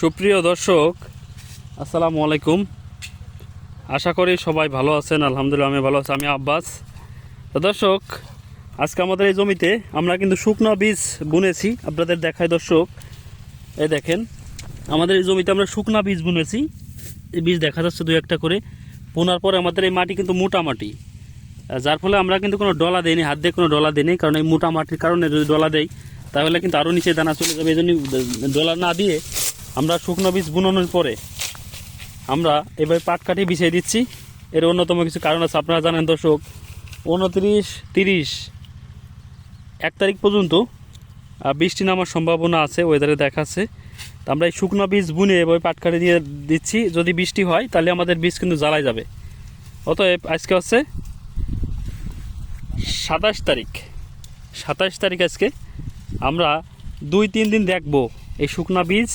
সুপ্রিয় দর্শক, আসসালামু আলাইকুম। আশা করি সবাই ভালো আছেন, আলহামদুলিল্লাহ আমি ভালো আছি, আমি আব্বাস। তো দর্শক, আজকে আমাদের এই জমিতে আমরা কিন্তু শুকনো বীজ বুনেছি, আপনাদের দেখায় দর্শক। এই দেখেন, আমাদের এই জমিতে আমরা শুকনা বীজ বুনেছি। এই বীজ দেখা যাচ্ছে দু একটা করে, বোনার পরে আমাদের এই মাটি কিন্তু মোটা মাটি। যার ফলে আমরা কিন্তু কোনো ডলা দেইনি, হাত দিয়ে কোনো ডলা দিইনি, কারণ এই মোটা মাটির কারণে যদি ডলা দেই, তাহলে কিন্তু আরও নিচে দানা চলে যাবে, এই জন্য ডলা না দিয়ে আমরা শুকনো বীজ বুনানোর পরে আমরা এভাবে পাট কাটিয়ে বিছিয়ে দিচ্ছি। এর অন্যতম কিছু কারণ আছে, আপনারা জানেন দর্শক, উনত্রিশ, তিরিশ, এক তারিখ পর্যন্ত বৃষ্টি নামার সম্ভাবনা আছে ওয়েদারে দেখাচ্ছে। তো আমরা এই শুকনো বীজ বুনে এভাবে পাট কাটি দিয়ে দিচ্ছি, যদি বৃষ্টি হয়, তাহলে আমাদের বীজ কিন্তু জ্বালাই যাবে। অতএব আজকে হচ্ছে সাতাশ তারিখ। সাতাশ তারিখ আজকে আমরা দুই, তিন দিন দেখব এই শুকনা বীজ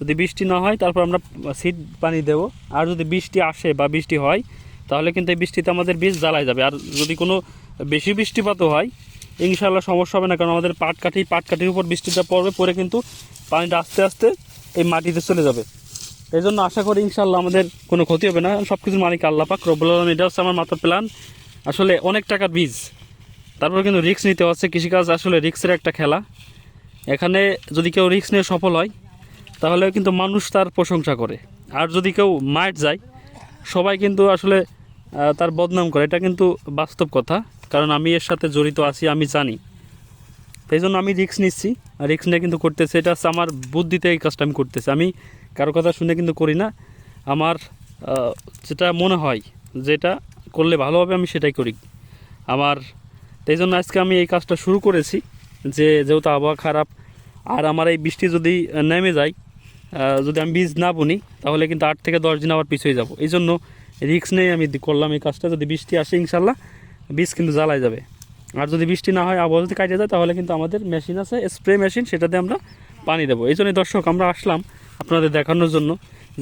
যদি বৃষ্টি না হয়, তারপর আমরা সিড পানি দেব। আর যদি বৃষ্টি আসে বা বৃষ্টি হয়, তাহলে কিন্তু এই বৃষ্টিতে আমাদের বীজ জ্বালাই যাবে। আর যদি কোনো বেশি বৃষ্টিপাতও হয় ইনশাল্লাহ সমস্যা হবে না, কারণ আমাদের পাট কাঠি পাট কাঠির উপর বৃষ্টিটা পড়বে, পরে কিন্তু পানিটা আস্তে আস্তে এই মাটিতে চলে যাবে। এই জন্য আশা করি ইনশাল্লাহ আমাদের কোনো ক্ষতি হবে না। সব কিছুর মালিক আল্লাহ পাক, রব্বুল আলম এটা হচ্ছে আমার মাথার প্ল্যান। আসলে অনেক টাকার বীজ। তারপর কিন্তু রিক্স নিতে হচ্ছে। কৃষিকাজ আসলে রিক্সের একটা খেলা। এখানে যদি কেউ রিক্স নিয়ে সফল হয় তাহলে কিন্তু মানুষ তার প্রশংসা করে। আর যদি কেউ মাইট যায়, সবাই কিন্তু আসলে তার বদনাম করে। এটা কিন্তু বাস্তব কথা, কারণ আমি এর সাথে জড়িত আছি, আমি জানি। সেই জন্য আমি রিস্ক নিচ্ছি, আর রিস্ক নিয়ে কিন্তু করতেছি। এটা হচ্ছে আমার বুদ্ধিতে এই কাজটা আমি করতেছি। আমি কারও কথা শুনে কিন্তু করি না। আমার যেটা মনে হয় যেটা করলে ভালো হবে, আমি সেটাই করি। আমার তাই জন্য আজকে আমি এই কাজটা শুরু করেছি, যে যেহেতু আবহাওয়া খারাপ, আর আমার এই বৃষ্টি যদি নেমে যায় যদি আমি বীজ না বুনি, তাহলে কিন্তু আট থেকে দশ দিন আবার পিছিয়ে যাব। এই জন্য রিক্স নেই আমি করলাম এই কাজটা। যদি বৃষ্টি আসে, ইনশাল্লাহ বীজ কিন্তু জ্বালাই যাবে। আর যদি বৃষ্টি না হয়, আবহাওয়া যদি কাটে যায়, তাহলে কিন্তু আমাদের মেশিন আছে স্প্রে মেশিন সেটাতে আমরা পানি দেবো। এই জন্যই দর্শক, আমরা আসলাম আপনাদের দেখানোর জন্য।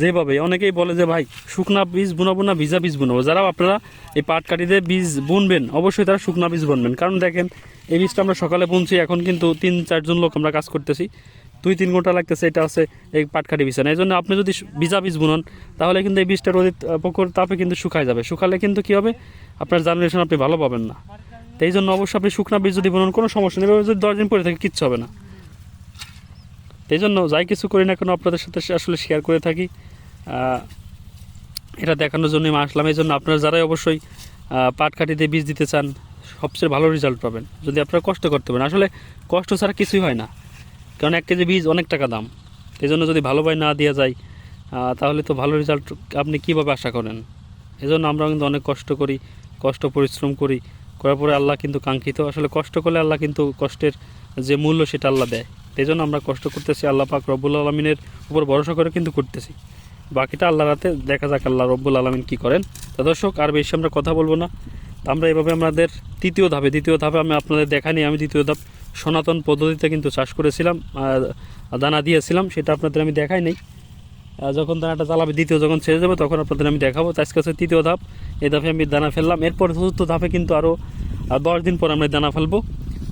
যেভাবে অনেকেই বলে যে, ভাই, শুকনা বীজ বুনাবো না, ভিজা বীজ বুনাবো? যারা আপনারা এই পাট কাটিতে বীজ বুনবেন, অবশ্যই তারা শুকনা বীজ বুনবেন। কারণ দেখেন, এই বীজটা আমরা সকালে বুনছি, এখন কিন্তু তিন চারজন লোক আমরা কাজ করতেছি। দুই তিন ঘণ্টা লাগতেছে এটা আছে এই পাটকাঠি বিছানা। এই জন্য আপনি যদি ভিজা বীজ বুনন তাহলে কিন্তু এই বীজটা রোদের প্রখর তাপে কিন্তু শুকায় যাবে। শুকালে কিন্তু কী হবে? আপনার জার্মিনেশন আপনি ভালো পাবেন না। তো এই জন্য অবশ্যই আপনি শুকনা বীজ যদি বুনন কোনো সমস্যা নেই। যদি দশ দিন পরে থাকে কিচ্ছু হবে না। এই জন্য যাই কিছু করি না কেন আপনাদের সাথে আসলে শেয়ার করে থাকি। এটা দেখানোর জন্য আমি আসলাম। এই জন্য আপনারা যারাই অবশ্যই আহ, পাট কাঠিতে বীজ দিতে চান সবচেয়ে ভালো রেজাল্ট পাবেন। যদি আপনারা কষ্ট করতে পারেন। আসলে কষ্ট ছাড়া কিছুই হয় না। কারণ এক কেজি বীজ অনেক টাকা দাম। এই জন্য যদি ভালোভাবে না দেওয়া যায় তাহলে তো ভালো রেজাল্ট আপনি কীভাবে আশা করেন? এই জন্য আমরা কিন্তু অনেক কষ্ট করি, কষ্ট পরিশ্রম করি। করার পরে আল্লাহ কিন্তু কাঙ্ক্ষিত। আসলে কষ্ট করলে আল্লাহ কিন্তু কষ্টের যে মূল্য সেটা আল্লাহ দেয়। এই জন্য আমরা কষ্ট করতেছি, আল্লাহ পাক রব্বুল আলমিনের উপর ভরসা করে কিন্তু করতেছি। বাকিটা আল্লাহ রাতে দেখা যাক আল্লাহ রব্বুল আলমিন কী করেন। তা দর্শক, আর বেশি আমরা কথা বলব না। আমরা এভাবে আমাদের তৃতীয় ধাপে, দ্বিতীয় ধাপে আমি আপনাদের দেখানি আমি দ্বিতীয় ধাপ। সনাতন পদ্ধতিতে কিন্তু চাষ করেছিলাম দানা দিয়েছিলাম, সেটা আপনাদের আমি দেখাই নেই। যখন দানাটা জ্বালাবে, দ্বিতীয় যখন ছেড়ে যাবে তখন আপনাদের আমি দেখাবো। আজকে হচ্ছে তৃতীয় ধাপ। এই ধাপে আমি দানা ফেললাম। এরপর চতুর্থ ধাপে কিন্তু আরও দশ দিন পর আমরা দানা ফেলব।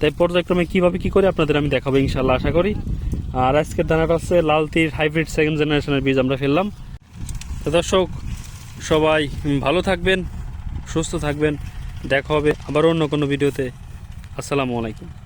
তাই পর্যায়ক্রমে কীভাবে কী করে আপনাদের আমি দেখাবো ইনশাল্লাহ আশা করি। আর আজকের দানাটা হচ্ছে লাল তীর হাইব্রিড সেকেন্ড জেনারেশনের বীজ আমরা ফেললাম। তো দর্শক, সবাই ভালো থাকবেন, সুস্থ থাকবেন। দেখা হবে আবার অন্য কোনো ভিডিওতে। আসসালামু আলাইকুম।